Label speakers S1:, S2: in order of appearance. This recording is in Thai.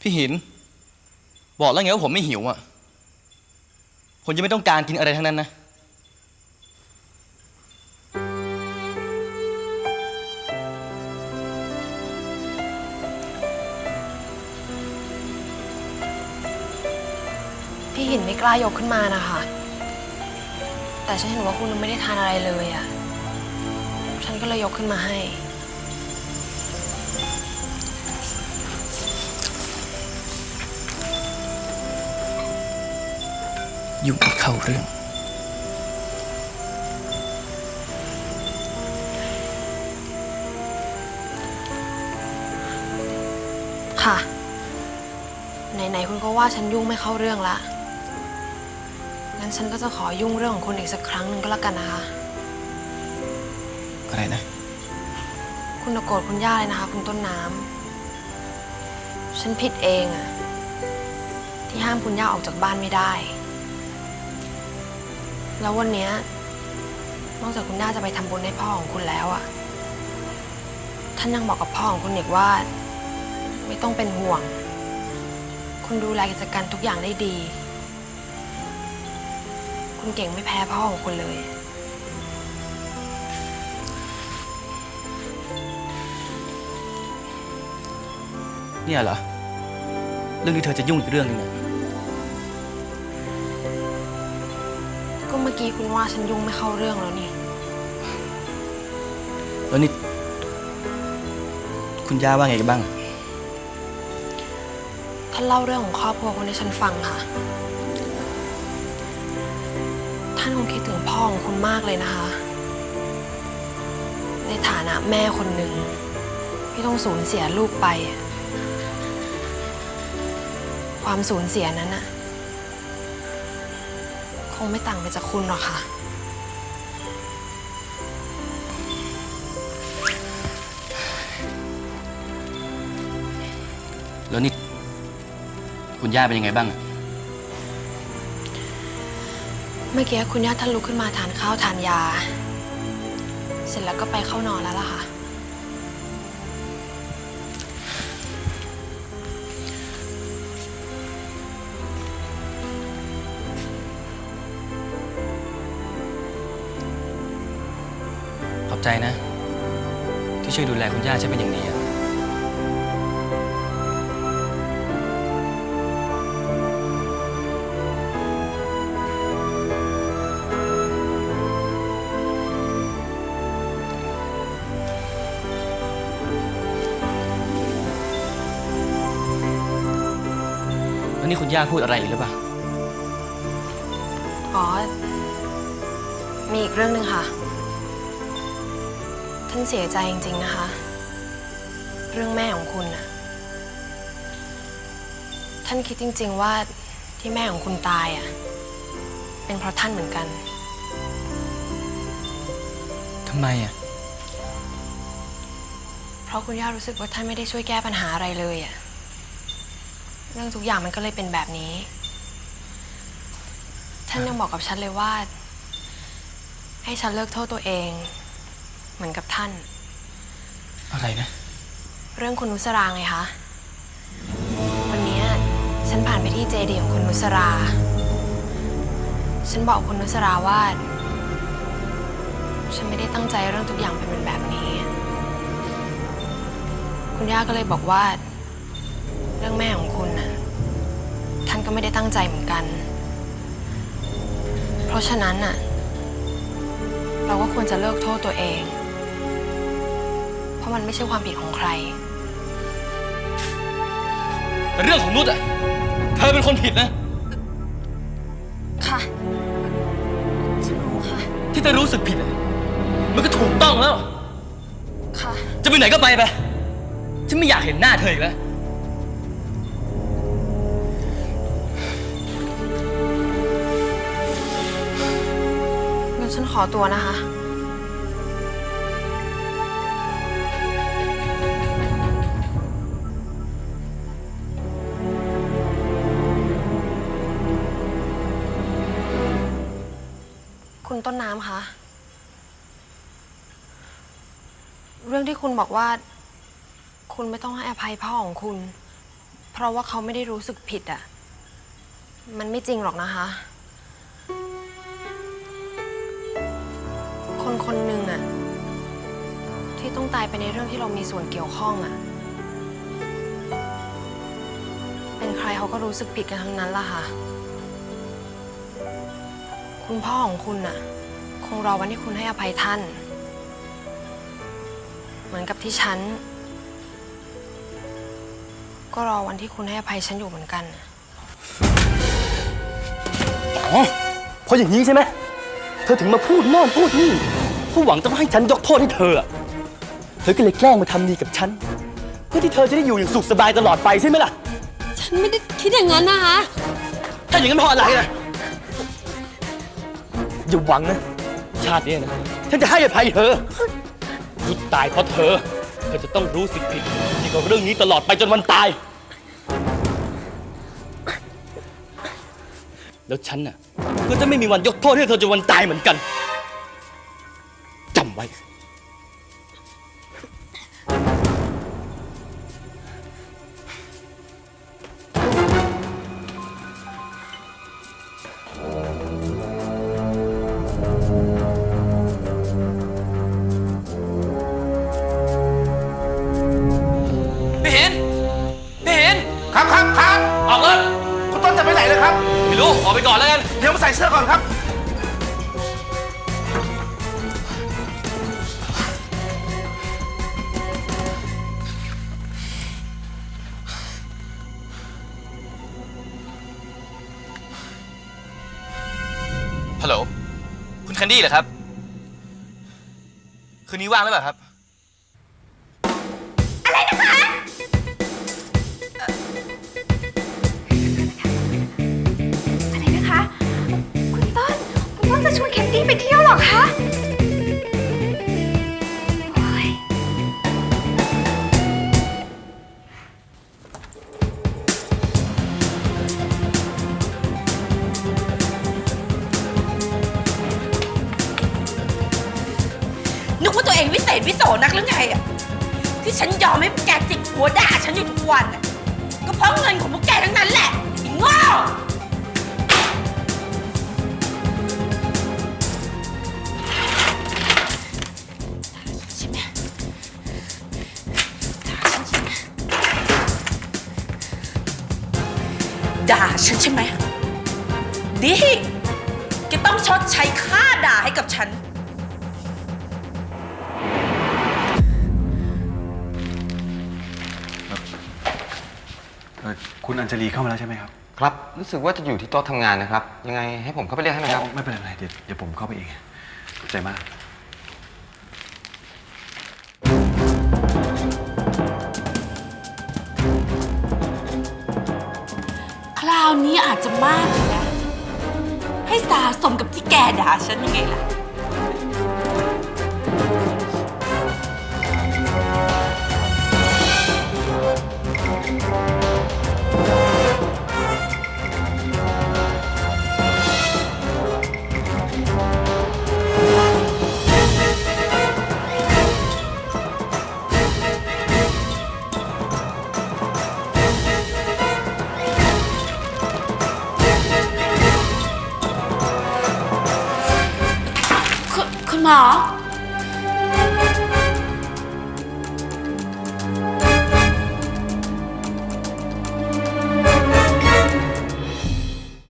S1: พี่หิน บอกแล้วไงว่าผมไม่หิวอะ ผมจะไม่ต้องการกินอะไรทั้งนั้นนะ
S2: พี่หินไม่กล้ายกขึ้นมานะคะ แต่ฉันเห็นว่าคุณไม่ได้ทานอะไรเลยอะ่ะ ฉันก็เลยยกขึ้นมาให้
S1: ยุ่งอีกเข้าเรื่อง
S2: ค่ะ ไหน ๆ คุณก็ว่าฉันยุ่งไม่เข้าเรื่องละ งั้นฉันก็จะขอยุ่งเรื่องของคุณอีกสักครั้งหนึ่งก็แล้วกันนะคะ
S1: อะไรนะ
S2: คุณอย่าโกรธคุณย่าเลยนะคะ คุณต้นน้ำ ฉันผิดเองอะที่ห้ามคุณย่าออกจากบ้านไม่ได้ แล้ววันเนี้ยนอกจากคุณย่าจะไปทำบุญให้พ่อของคุณแล้วอะท่านยังบอกกับพ่อของคุณอีกว่า ไม่ต้องเป็นห่วง คุณดูแลกิจการทุกอย่างได้ดี คุณเก่งไม่แพ้พ่อของคุณเลย
S1: เนี่ยเหรอ เรื่องที่เธอจะยุ่งอีกเรื่องหนึงอะ
S2: ก็ เมื่อกี้คุณว่าฉันยุ่งไม่เข้าเรื่องแล้วนี่
S1: แล้วนี่ คุณย่าว่าไงกันบ้าง
S2: ท่านเล่าเรื่องของครอบครัวคุณให้ฉันฟังค่ะ ท่านคงคิดถึงพ่อของคุณมากเลยนะคะ ในฐานะแม่คนหนึ่งที่ต้องสูญเสียลูกไปอะความสูญเสียนั้นน่ะค งไม่ต่างไปจากคุณหรอกค่ะ
S1: แล้วนี่คุณย่าเป็นยังไงบ้างอะ
S2: เมื่อกี้คุณย่าท่านลุกขึ้นมาทานข้าวทานยา เสร็จแล้วก็ไปเข้านอนแล้วล่ะค่ะ
S1: ใจนะ ที่ช่วยดูแลคุณย่าฉันเป็นอย่างดีอะแล้วนี่คุณย่าพูดอะไรอีกหรือเปล่า
S2: อ๋อ มีอีกเรื่องหนึ่งค่ะ นเสียใจจริง ๆ นะคะ เรื่องแม่ของคุณน่ะท่านคิดจริง ๆ ว่าที่แม่ของคุณตายอะ เป็นเพราะท่านเหมือนกัน
S1: ทำไมอะ
S2: เพราะคุณย่ารู้สึกว่าท่านไม่ได้ช่วยแก้ปัญหาอะไรเลยอะ เรื่องทุกอย่างมันก็เลยเป็นแบบนี้ ท่านยังบอกกับฉันเลยว่า ให้ฉันเลิกโทษตัวเอง เหมือนกับท่าน
S1: อะไรนะ
S2: เรื่องคุณนุสราไงคะ วันเนี้ยฉันผ่านไปที่เจดีย์ของคุณนุสรา ฉันบอกคุณนุสราว่า ฉันไม่ได้ตั้งใจเรื่องทุกอย่างเป็นแบบนี้ คุณย่าก็เลยบอกว่า เรื่องแม่ของคุณน่ะ ท่านก็ไม่ได้ตั้งใจเหมือนกัน เพราะฉะนั้นน่ะเราก็ควรจะเลิกโทษตัวเองเพ ราะมันไม่ใช่ความผิดของใคร
S1: แต่เรื่องของนุชอะเธอเป็นคนผิดนะ
S2: ค่ะฉันรู้ค่ะ
S1: ที่เธอรู้สึกผิดอะมันก็ถูกต้องแล้ว
S2: ค่ะ
S1: จะไปไหนก็ไปไป ฉันไม่อยากเห็นหน้าเธออีกแล้ว
S2: งั้นฉันขอตัวนะคะ คุณต้นน้ำคะ เรื่องที่คุณบอกว่า คุณไม่ต้องให้อภัยพ่อของคุณ เพราะว่าเขาไม่ได้รู้สึกผิดอะมันไม่จริงหรอกนะคะ คนคนหนึ่งอะที่ต้องตายไปในเรื่องที่เรามีส่วนเกี่ยวข้องอะเป็นใครเขาก็รู้สึกผิดกันทั้งนั้นล่ะค่ะ คุณพ่อของคุณน่ะ คงรอวันที่คุณให้อภัยท่าน เหมือนกับที่ฉัน ก็รอวันที่คุณให้อภัยฉันอยู่เหมือนกัน
S1: อ๋อเพราะอย่างนี้ใช่ไหม เธอถึงมาพูดโน่นพูดนี่เพื่อหวังจะมาให้ฉันยกโทษให้เธออะเธอก็เลยแกล้งมาทำดีกับฉัน เพื่อที่เธอจะได้อยู่อย่างสุขสบายตลอดไปใช่ไหมล่ะ
S2: ฉันไม่ได้คิดอย่างนั้นนะคะ
S1: ถ้าอย่างนั้นเพราะอะไรล่ะ อย่าหวังนะ ชาตินี้นะ ฉันจะให้อภัยเธอที่ตายเพราะเธอ เธอจะต้องรู้สึกผิดเกี่ยวกับเรื่องนี้ตลอดไปจนวันตาย แล้วฉันน่ะก็จะไม่มีวันยกโทษให้เธอจนวันตายเหมือนกันจำไว้
S3: ใส่เสื้อก่อนครับ
S1: ฮัลโหล คุณแคนดี้เหรอครับ คืนนี้ว่างหรือเปล่าครับ
S4: รอคะโอ๊ย
S5: นึกว่าตัวเองวิเศษวิโสนักหรือไงอะที่ฉันยอมให้พวกแกจิกหัวด่าฉันอยู่ทุกวันอะก็เพราะเงินของพวกแกทั้งนั้นแหละไอ้โง่ ฉันใช่ไหมดีแกต้องชดใช้ค่าด่าให้กับฉัน
S6: เอ่อคุณอัญชลีเข้ามาแล้วใช่ไหมครับ
S7: ครับ รู้สึกว่าจะอยู่ที่โต๊ะทำงานนะครับ ยังไงให้ผมเข้าไปเรียกให้ไหมครับ
S6: ไม่เป็นไรเดี๋ยวเดี๋ยวผมเข้าไปเองขอบใจมากา
S5: วนี้อาจจะมากเลยนะให้สาสมกับที่แกด่าฉันยังไงล่ะ 啊